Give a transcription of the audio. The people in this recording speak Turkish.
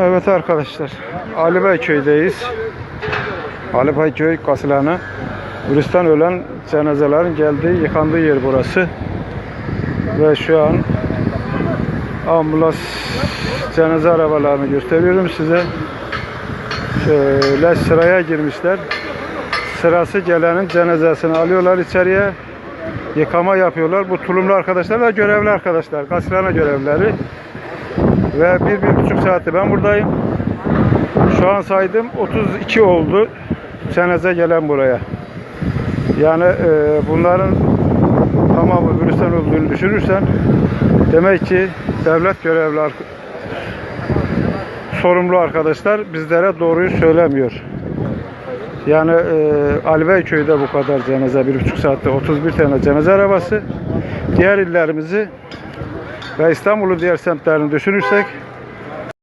Evet arkadaşlar. Ali Bey köydeyiz. Ali Bey köy kasılanı. Virüsten ölen cenazelerin geldiği, yıkandığı yer burası. Ve şu an ambulans cenaze arabalarını gösteriyorum size. Şöyle sıraya girmişler. Sırası gelenin cenazesini alıyorlar içeriye. Yıkama yapıyorlar. Bu tulumlu arkadaşlar da görevli arkadaşlar. Kasılana görevlileri. Ve bir, bir buçuk saati ben buradayım. Şu an saydım 32 oldu cenaze gelen buraya. Yani e, bunların tamamı virüsten olduğunu düşünürsen demek ki devlet görevli sorumlu arkadaşlar bizlere doğruyu söylemiyor. Yani e, Alibey köyde bu kadar cenaze bir buçuk saatte 31 tane cenaze arabası. Diğer illerimizi ve İstanbul'un diğer semtlerini düşünürsek